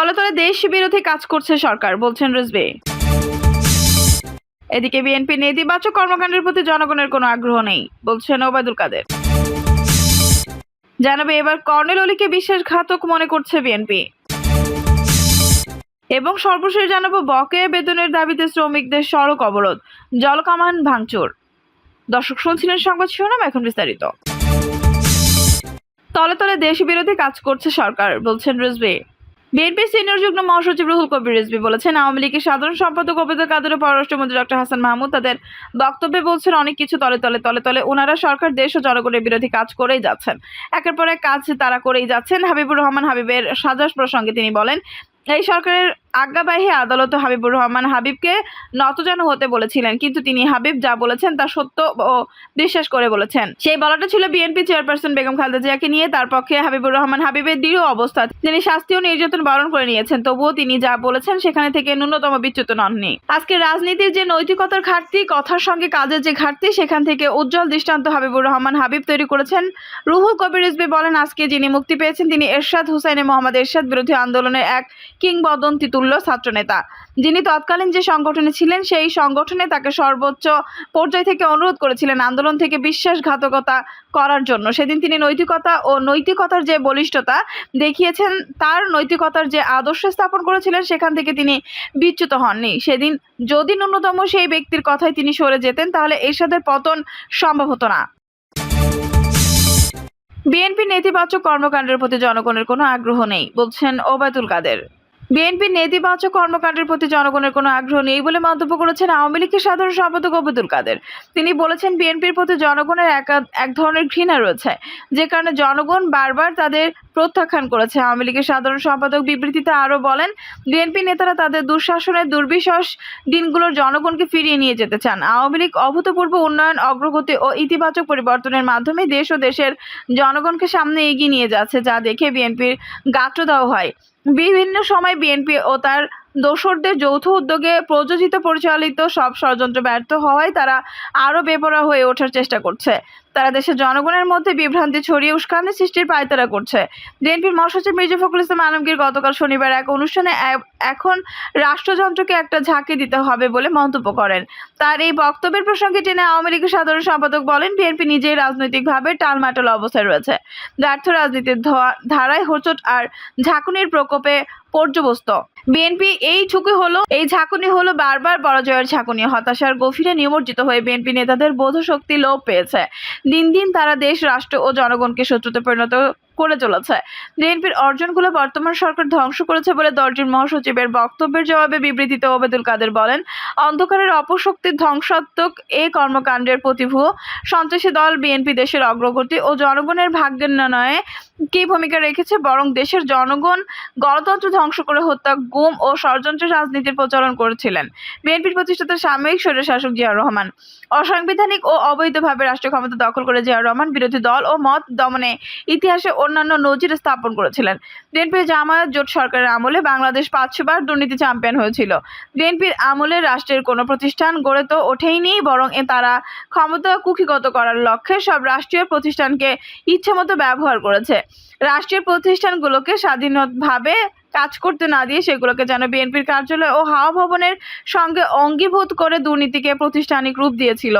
তলে তলে দেশ বিরোধী কাজ করছে সরকার, বলছেন রিজভি। এদিকে বিএনপি নেতিবাচক কর্মকাণ্ডের প্রতি জনগণের কোনো আগ্রহ নেই, বলছেন ওবায়দুল কাদের। জানাবে, এবার কর্নেল অলিকে বিশ্বাসঘাতক মনে করছে বিএনপি। এবং সর্বশেষ জানাব, বকেয়া বেতনের দাবিতে শ্রমিকদের সড়ক অবরোধ জলকামান ভাঙচুর। দর্শক শুনছিলেন সংবাদ শিরোনাম, এখন বিস্তারিত। তলে তলে দেশ বিরোধী কাজ করছে সরকার, বলছেন রিজভি। বিএনপি সিনিয়র যুগ্ম মহাসচিব রুহুল কবির রিজবি বলেছেন, আওয়ামী লীগের সাধারণ সম্পাদক ওবেদুল কাদের পররাষ্ট্রমন্ত্রী ডক্টর হাসান মাহমুদ তাদের বক্তব্যে বলছেন, অনেক কিছু তলে তলে তলে তলে ওনারা সরকার, দেশ ও জনগণের বিরোধী কাজ করেই যাচ্ছেন। একের পর এক কাজ তারা করেই যাচ্ছেন। হাবিবুর রহমান হাবিবের সাজাস প্রসঙ্গে তিনি বলেন, এই সরকারের আজ্ঞাবাহী আদালত হাবিবুর রহমান হাবিবকে নতজানু হতে বলেছিলেন, কিন্তু তিনি হাবিব যা বলেছেন তা সত্য ও বিশ্বাস করে বলেছেন। সেই বলাটা ছিল বিএনপি চেয়ারপারসন বেগম খালেদা জিয়াকে নিয়ে, তার পক্ষে হাবিবুর রহমান হাবিবের দৃঢ় অবস্থা। তিনি শাস্তি ও নির্যাতন বারণ করে নিয়েছেন, তবুও তিনি যা বলেছেন সেখানে থেকে ন্যূনতম বিচ্যুত নননি। আজকে রাজনীতির যে নৈতিকতার ঘাটতি, কথার সঙ্গে কাজের যে ঘাটতি, সেখান থেকে উজ্জ্বল দৃষ্টান্ত হাবিবুর রহমান হাবিব তৈরি করেছেন। রুহুল কবির রিজভি বলেন, আজকে যিনি মুক্তি পেয়েছেন, তিনি এরশাদ হুসাইনে মোহাম্মদ এরশাদ বিরোধী আন্দোলনের এক কিংবদন্তি তুল্য ছাত্রনেতা। যিনি তৎকালীন যে সংগঠনে ছিলেন, সেই সংগঠনে তাকে সর্বোচ্চ পর্যায় থেকে অনুরোধ করেছিলেন আন্দোলন থেকে বিশ্বাসঘাতকতা করার জন্য। সেদিন তিনি নৈতিকতা ও নৈতিকতার যে বলিষ্ঠতা দেখিয়েছেন, তার নৈতিকতার যে আদর্শ স্থাপন করেছিলেন, সেখান থেকে তিনি বিচ্যুত হননি। সেদিন যদি ন্যূনতম সেই ব্যক্তির কথায় তিনি সরে যেতেন, তাহলে এরশাদের পতন সম্ভব হতো না। বিএনপি নেতিবাচক কর্মকাণ্ডের প্রতি জনগণের কোনো আগ্রহ নেই, বলছেন ওবায়দুল কাদের। বিএনপির নেতিবাচক কর্মকাণ্ডের প্রতি জনগণের কোনো আগ্রহ নেই বলে মন্তব্য করেছেন আওয়ামী লীগের সাধারণ সম্পাদক অবদুল কাদের। তিনি বলেছেন, বিএনপির প্রতি জনগণের এক ধরনের ঘৃণা রয়েছে, যে কারণে জনগণ বারবার তাদের প্রত্যাখ্যান করেছে। আওয়ামী লীগের সাধারণ সম্পাদক বিবৃতিতে আরও বলেন, বিএনপি নেতারা তাদের দুঃশাসনের দুর্বিশ্বাস দিনগুলোর জনগণকে ফিরিয়ে নিয়ে যেতে চান। আওয়ামী লীগ অভূতপূর্ব উন্নয়ন, অগ্রগতি ও ইতিবাচক পরিবর্তনের মাধ্যমে দেশ ও দেশের জনগণকে সামনে এগিয়ে নিয়ে যাচ্ছে, যা দেখে বিএনপির গাত্রদাহ হয়। বিভিন্ন সময় বিএনপি ও তার দোসরদের যৌথ উদ্যোগে প্রযোজিত পরিচালিত সব ষড়যন্ত্র ব্যর্থ হওয়ায় তারা আরও বেপরোয়া হয়ে ওঠার চেষ্টা করছে। তারা দেশের জনগণের মধ্যে বিভ্রান্তি ছড়িয়ে উস্কানি সৃষ্টির পায়তারা করছে। বিএনপির মহাসচিব মির্জা ফখরুল ইসলাম আলমগীর গতকাল শনিবার এক অনুষ্ঠানে এখন রাষ্ট্রযন্ত্রকে একটা ঝাঁকি দিতে হবে বলে মন্তব্য করেন। তার এই বক্তব্যের প্রসঙ্গে টেনে আওয়ামী লীগের সাধারণ সম্পাদক বলেন, বিএনপি নিজেই রাজনৈতিকভাবে টালমাটাল অবস্থায় রয়েছে। ব্যর্থ রাজনীতির ধারায় হোঁচট আর ঝাঁকুনির প্রকোপে পর্যবস্ত। বিএনপি এই ঝুঁকি হলো, এই ঝাঁকুনি হলো বারবার পরাজয়ের ঝাঁকুনি। হতাশার গভীরে নিমজ্জিত হয়ে বিএনপি নেতাদের বোধশক্তি লোপ পেয়েছে। দিন দিন তারা দেশ, রাষ্ট্র ও জনগণকে শত্রুতে পরিণত করে চলেছে। বিএনপির অর্জনগুলো বর্তমান সরকার ধ্বংস করেছে বলে দলটির মহাসচিবের বক্তব্যের জবাবে বিবৃতিতে ওবেদুল কাদের বলেন, অন্ধকারের অপশক্তির ধ্বংসাত্মক এই কর্মকাণ্ডের প্রতিভূ সন্ত্রাসী দল বিএনপি দেশের অগ্রগতি ও জনগণের ভাগ্যের নির্ণয়ে কী ভূমিকা রেখেছে? বরং দেশের জনগণ গণতন্ত্র ধ্বংস করে হত্যা, গুম ও ষড়যন্ত্রের রাজনীতির প্রচলন করেছিলেন। বিএনপির প্রতিষ্ঠাতা সাময়িক স্বৈরশাসক জিয়াউর রহমান, অসাংবিধানিক ও অবৈধভাবে রাষ্ট্র ক্ষমতা দখল করে জিয়াউর রহমান বিরোধী দল ও মত দমনে ইতিহাসে অন্যান্য নজির স্থাপন করেছিলেন। বিএনপির জামায়াত জোট সরকারের আমলে বাংলাদেশ পাঁচশো বার দুর্নীতি চ্যাম্পিয়ন হয়েছিল। বিএনপির আমলে রাষ্ট্রের কোনো প্রতিষ্ঠান গড়ে তো ওঠেইনি, বরং এ তারা ক্ষমতা কুক্ষিগত করার লক্ষ্যে সব রাষ্ট্রীয় প্রতিষ্ঠানকে ইচ্ছেমতো ব্যবহার করেছে। রাষ্ট্রীয় প্রতিষ্ঠানগুলোকে স্বাধীনভাবে কাজ করতে না দিয়ে সেগুলোকে যেন বিএনপির কার্যালয় ও হাওয়া ভবনের সঙ্গে অঙ্গীভূত করে দুর্নীতিকে প্রতিষ্ঠানিক রূপ দিয়েছিল।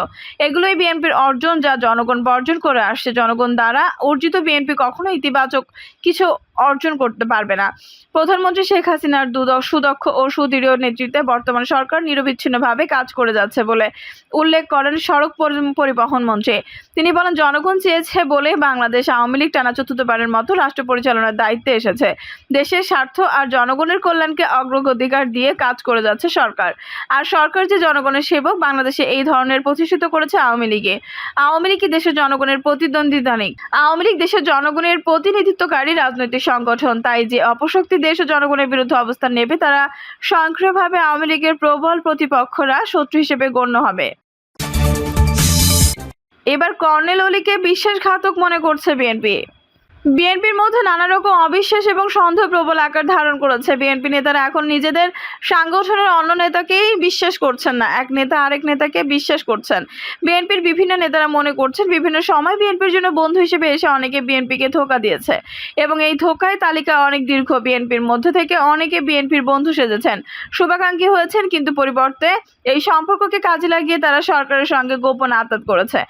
এগুলোই বিএনপির অর্জন যা জনগণ বর্জন করে আসছে। জনগণ দ্বারা অর্জিত বিএনপি কখনো ইতিবাচক কিছু অর্জন করতে পারবে না। প্রধানমন্ত্রী শেখ হাসিনার সুদক্ষ ও সুদৃঢ় নেতৃত্বে বর্তমান সরকার নিরবিচ্ছিন্নভাবে কাজ করে যাচ্ছে বলে উল্লেখ করেন সড়ক পরিবহন মন্ত্রী। তিনি বলেন, জনগণ চেয়েছে বলে বাংলাদেশ আওয়ামী লীগ টানা চতুর্থবারের মতো রাষ্ট্র পরিচালনার দায়িত্বে এসেছে। দেশের স্বার্থ আর জনগণের কল্যাণকে অগ্রগতিকার দিয়ে কাজ করে যাচ্ছে সরকার। আর সরকার যে জনগণের সেবক, বাংলাদেশে এই ধরনের প্রতিষ্ঠিত করেছে আওয়ামী লীগে। আওয়ামী লীগ দেশের জনগণের প্রতিদ্বন্দ্বিতা নেই? আওয়ামী লীগ দেশের জনগণের প্রতিনিধিত্বকারী রাজনৈতিক সংগঠন। তাই যে অপশক্তি দেশ ও জনগণের বিরুদ্ধে অবস্থান নেবে, তারা স্বয়ংক্রিয়ভাবে আওয়ামী লীগের প্রবল প্রতিপক্ষরা শত্রু হিসেবে গণ্য হবে। এবার কর্নেল অলিকে বিশ্বাসঘাতক মনে করছে বিএনপি। বিএনপির মধ্যে নানা রকম অবিশ্বাস এবং সন্দেহ প্রবল আকার ধারণ করেছে। বিএনপি নেতারা এখন নিজেদের সাংগঠনের অন্য নেতাকেই বিশ্বাস করছেন না। এক নেতা আরেক নেতাকে বিশ্বাস করছেন। বিএনপির বিভিন্ন নেতারা মনে করছেন, বিভিন্ন সময় বিএনপির জন্য বন্ধু হিসেবে এসে অনেকে বিএনপিকে ধোকা দিয়েছে এবং এই ধোকায় তালিকা অনেক দীর্ঘ। বিএনপির মধ্যে থেকে অনেকে বিএনপির বন্ধু সেজেছেন। শুভাকাঙ্ক্ষী হয়েছেন, কিন্তু পরিবর্তে এই সম্পর্ককে কাজে লাগিয়ে তারা সরকারের সঙ্গে গোপন আতাত করেছে।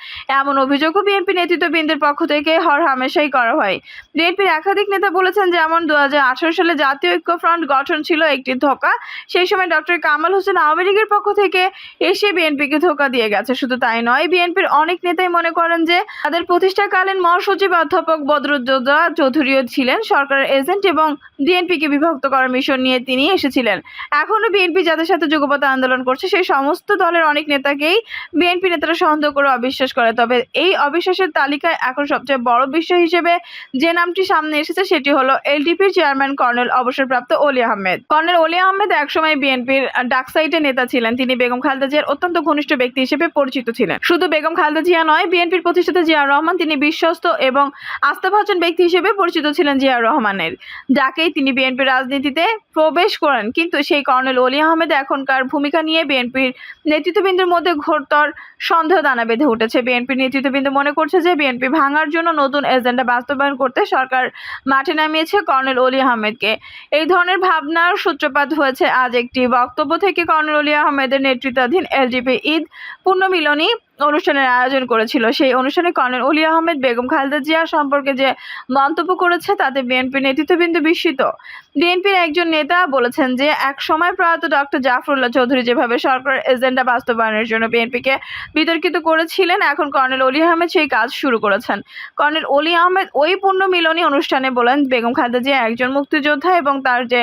এমন অভিযোগও বিএনপি নেতৃত্ববৃন্দের পক্ষ থেকে হর হামেশাই করা হয়। বিএনপির একাধিক নেতা বলেছেন যেমন দু হাজার আঠারো সালে জাতীয় ঐক্য ফ্রন্ট গঠন ছিল একটি ধোকা। সেই সময় ডক্টর কামাল হোসেন আওয়ামী লীগের পক্ষ থেকে এসে বিএনপিকে ধোকা দিয়ে গেছে। শুধু তাই নয়, বিএনপির অনেক নেতাই মনে করেন যে তাদের প্রতিষ্ঠাকালীন মহাসচিব অধ্যাপক বদরুদ্দোজা চৌধুরীও ছিলেন। সরকারের এজেন্ট এবং বিএনপিকে বিভক্ত করার মিশন নিয়ে তিনি এসেছিলেন। এখনও বিএনপি যাদের সাথে যুগপথ আন্দোলন করছে, সেই সমস্ত দলের অনেক নেতাকেই বিএনপি নেতারা সন্দেহ করে অবিশ্বাস করে। তবে এই অবিশ্বাসের তালিকায় এখন সবচেয়ে বড় বিষয় হিসেবে যে নামটি সামনে এসেছে সেটি হলো এলডিপির চেয়ারম্যান কর্নেল অবসরপ্রাপ্ত অলি আহমেদ। কর্নেল অলি আহমেদ একসময় বিএনপির ডাকসাইটের নেতা ছিলেন। তিনি বেগম খালেদা জিয়ার অত্যন্ত ঘনিষ্ঠ ব্যক্তি হিসেবে পরিচিত ছিলেন। শুধু বেগম খালেদা জিয়া নয়, বিএনপির প্রতিষ্ঠাতা জিয়াউর রহমান, তিনি বিশ্বস্ত এবং আস্থাভাজন ব্যক্তি হিসেবে পরিচিত ছিলেন জিয়াউর রহমানের। যাকেই তিনি বিএনপির রাজনীতিতে প্রবেশ করেন। কিন্তু সেই কর্নেল অলি আহমেদ এখনকার ভূমিকা নিয়ে বিএনপির নেতৃত্ববৃন্দের মধ্যে ঘোরতর সন্দেহ দানা বেঁধে উঠেছে। বিএনপির নেতৃত্ববৃন্দ মনে করছে যে বিএনপি ভাঙার জন্য নতুন এজেন্ডা বাস্তবায়ন করতে সরকার মাঠে নামিয়েছে কর্নেল অলি আহমেদকে। এই ধরনের ভাবনার সূত্রপাত হয়েছে আজ একটি বক্তব্য থেকে কর্নেল অলি আহমেদের নেতৃত্বাধীন এলজিপি ঈদ পুণ্যমিলনী অনুষ্ঠানের আয়োজন করেছিল। সেই অনুষ্ঠানে কর্নেল অলি আহমেদ, বেগম খালেদা জিয়া সম্পর্কে যে মন্তব্য করেছে, তাতে বিএনপি নেতৃত্ববৃন্দ বিস্মিত। বিএনপির একজন নেতা বলেছেন যে, এক সময় প্রয়াত ডক্টর জাফরুল্লাহ চৌধুরী যেভাবে সরকারের এজেন্ডা বাস্তবায়নের জন্য বিএনপিকে বিতর্কিত করেছিলেন, এখন কর্নেল অলি আহমেদ সেই কাজ শুরু করেছেন। কর্নেল অলি আহমেদ ওই পূর্ণ মিলনী অনুষ্ঠানে বলেন, বেগম খালেদা জিয়া একজন মুক্তিযোদ্ধা এবং তার যে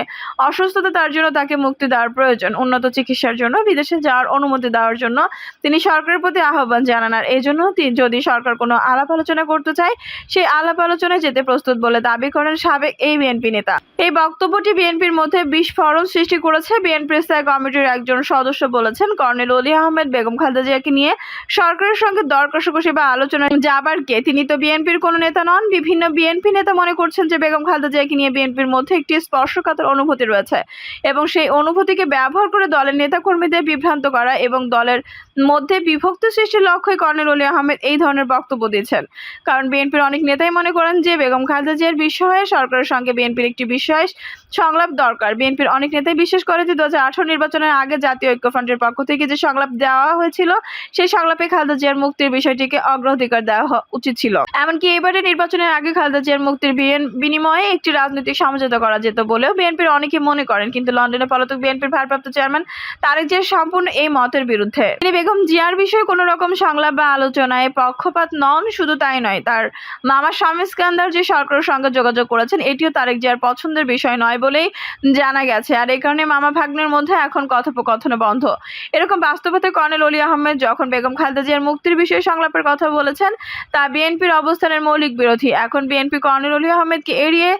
অসুস্থতা, তার জন্য তাকে মুক্তি দেওয়ার প্রয়োজন। উন্নত চিকিৎসার জন্য বিদেশে যাওয়ার অনুমতি দেওয়ার জন্য তিনি সরকারের প্রতি আহ্বান জানান। আর জন্য যদি সরকার কোনো আলাপ আলোচনা করতে চায়, সেই আলাপ আলোচনায় যেতে প্রস্তুত বলে দাবি করেন সাবেক এই বিএনপি নেতা। এই বক্তব্যটি বিএনপির মধ্যে বিস্ফোরণ সৃষ্টি করেছে বিএনপি স্থায়ী কমিটির একজন সদস্য বলেছেন, কর্নেল অলি আহমেদ বেগম খালেদা জিয়াকে নিয়ে সরকারের সঙ্গে দর কষাকষি বা আলোচনা যাবার কে? তিনি তো বিএনপির কোনো নেতা নন। বিভিন্ন বিএনপি নেতা মনে করছেন যে বেগম খালেদা জিয়াকে নিয়ে বিএনপির মধ্যে একটি স্পর্শকাতর অনুভূতি রয়েছে এবং সেই অনুভূতিকে ব্যবহার করে দলের নেতাকর্মীদের বিভ্রান্ত করা এবং দলের মধ্যে বিভক্ত সৃষ্টির লক্ষ্যে কর্নেল অলি আহমেদ এই ধরনের বক্তব্য দিয়েছেন। কারণ বিএনপির অনেক নেতাই মনে করেন যে বেগম খালেদা জিয়ার বিষয়ে সরকারের সঙ্গে বিএনপির একটি বিষয় সংলাপ দরকার। বিএনপির অনেক নেতাই বিশ্বাস করে যে দু নির্বাচনের আগে জাতীয় ঐক্যফ্রন্টের পক্ষ থেকে যে সংলাপ দেওয়া হয়েছিল, সেই সংলাপে খালেদা জিয়ার মুক্তির বিষয়টিকে অগ্রাধিকার দেওয়া উচিত ছিল। এমনকি এবারে নির্বাচনের আগে খালেদা জিয়ার মুক্তির বিন- বিনিময়ে একটি রাজনৈতিক সমঝোতা করা যেত বলেও বিএনপির অনেকে মনে করেন। কিন্তু লন্ডনে পলাতক বিএনপির ভারপ্রাপ্ত চেয়ারম্যান তারেক জিয়া সম্পূর্ণ এই মতের বিরুদ্ধে। তিনি বেগম জিয়ার বিষয়ে কোনো রকম সংলাপ বা আলোচনায় পক্ষপাত নন, শুধু তাই নয়, তার মামা স্বামী ইস্কান্দার যে সরকারের সঙ্গে যোগাযোগ করেছেন, এটিও তারেক জিয়ার পছন্দের বিষয় নয় বলেই জানা গেছে। আর এই কারণে মামা ভাগ্নের মধ্যে এখন কথোপকথন বন্ধ। এরকম বাস্তবতায় কর্নেল অলি আহমেদ যখন বেগম খালেদা জিয়ার মুক্তির বিষয়ে সংলাপের কথা বলেছেন, তা বিএনপির অবস্থানের মৌলিক বিরোধী। এখন বিএনপি কর্নেল অলি আহমেদকে এড়িয়ে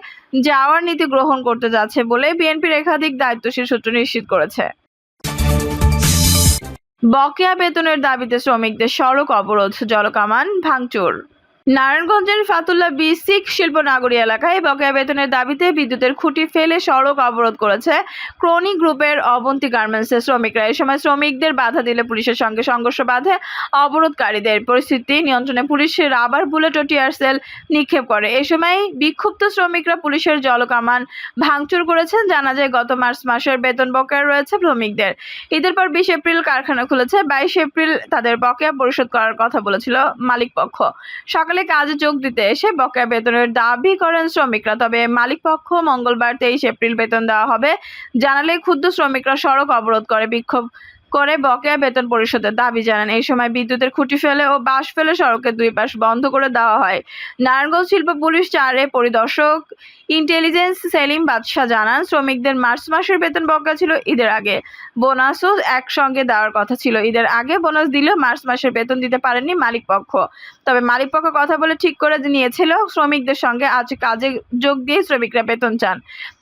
যাওয়ার নীতি গ্রহণ করতে যাচ্ছে বলে বিএনপির একাধিক দায়িত্বশীল সূত্র নিশ্চিত করেছে। বকেয়া বেতনের দাবিতে শ্রমিকদের সড়ক অবরোধ জলকামান ভাঙচুর। নারায়ণগঞ্জের ফাতুল্লা বি সিক শিল্পনগরী এলাকায় বকেয়া বেতনের দাবিতে বিদ্যুতের খুঁটি ফেলে সড়ক অবরোধ করেছে ক্রনি গ্রুপের অবন্তী গার্মেন্টসের শ্রমিকরা। এ সময় শ্রমিকদের বাধা দিলে পুলিশের সঙ্গে সংঘর্ষ বাধে অবরোধকারীদের। পরিস্থিতি নিয়ন্ত্রণে পুলিশ রাবার বুলেট ও টিয়ার সেল নিক্ষেপ করে। এ সময় বিক্ষুব্ধ শ্রমিকরা পুলিশের জলকামান ভাঙচুর করেছেন। জানা যায়, গত মার্চ মাসের বেতন বকেয়া রয়েছে শ্রমিকদের। ঈদের পর বিশ এপ্রিল কারখানা খুলেছে। বাইশ এপ্রিল তাদের বকেয়া পরিশোধ করার কথা বলেছিল মালিক পক্ষ সকালে কাজে যোগ দিতে এসে বকেয়া বেতনের দাবি করেন শ্রমিকরা। তবে মালিক পক্ষ মঙ্গলবার তেইশ এপ্রিল বেতন দেওয়া হবে। জানালে ক্ষুদ্র শ্রমিকরা সড়ক অবরোধ করে, বিক্ষোভ করে বকেয়া বেতন পরিশোধের দাবি জানান। এই সময় বিদ্যুতের খুঁটি ফেলে ও বাঁশ ফেলে সড়কের দুই পাশ বন্ধ করে দেওয়া হয়। নারায়ণগঞ্জ শিল্প পুলিশ চারে পরিদর্শক ইন্টেলিজেন্স সেলিম বাদশাহ জানান, শ্রমিকদের মার্চ মাসের বেতন বকেয়া ছিল ঈদের আগে। বোনাসও একসঙ্গে দেওয়ার কথা ছিল। ঈদের আগে বোনাস দিলেও মার্চ মাসের বেতন দিতে পারেনি মালিক পক্ষ তবে মালিক পক্ষ কথা বলে ঠিক করে নিয়েছিল শ্রমিকদের সঙ্গে আজ কাজে যোগ দিয়ে শ্রমিকরা বেতন চান।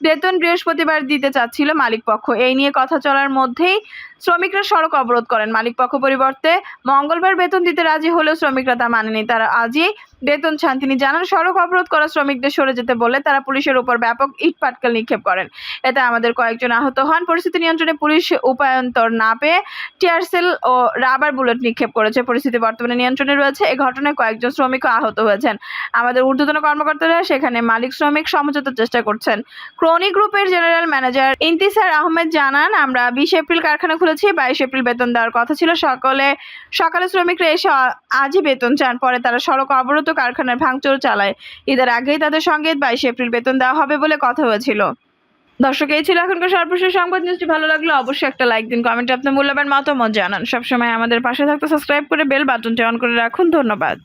বেতন বৃহস্পতিবার দিতে চাচ্ছিল মালিক পক্ষ। এই নিয়ে কথা চলার মধ্যেই শ্রমিকরা সড়ক অবরোধ করেন। মালিক পক্ষ পরিবর্তে মঙ্গলবার বেতন দিতে রাজি হলেও শ্রমিকরা তা মানেনি। তারা আজই বেতন চান তিনি জানান, সড়ক অবরোধ করা শ্রমিকদের সরে যেতে বলে তারা পুলিশের উপর ব্যাপক ইট পাটকেল নিক্ষেপ করেন। এতে আমাদের কয়েকজন আহত হন। পরিস্থিতি নিয়ন্ত্রণে পুলিশ উপায়ন্তর না পেয়ে টিয়ারসেল ও রাবার বুলেট নিক্ষেপ করেছে। পরিস্থিতি বর্তমানে নিয়ন্ত্রণে রয়েছে। এই ঘটনায় কয়েকজন শ্রমিকও আহত হয়েছেন। আমাদের ঊর্ধ্বতন কর্মকর্তারা সেখানে মালিক শ্রমিক সমঝোতার চেষ্টা করছেন। ক্রনি গ্রুপের জেনারেল ম্যানেজার ইন্তিসার আহমেদ জানান, আমরা বিশ এপ্রিল কারখানা খুলেছি, বাইশ এপ্রিল বেতন দেওয়ার কথা ছিল। সকলে, সকালে শ্রমিকরা এসে আজই বেতন চান। পরে তারা সড়ক অবরোধ ও কারখানার ভাঙচুর চালায়। ঈদের আগেই তাদের সঙ্গে বাইশ এপ্রিল বেতন দেওয়া হবে বলে কথা হয়েছিল। দর্শক, এই ছিল এখনকার সর্বশেষ সংবাদ। নিউজটি ভালো লাগলে অবশ্যই একটা লাইক দিন, কমেন্টে আপনার মূল্যবান মতামত জানান। সবসময় আমাদের পাশে থাকতে সাবস্ক্রাইব করে বেল বাটনটি অন করে রাখুন। ধন্যবাদ।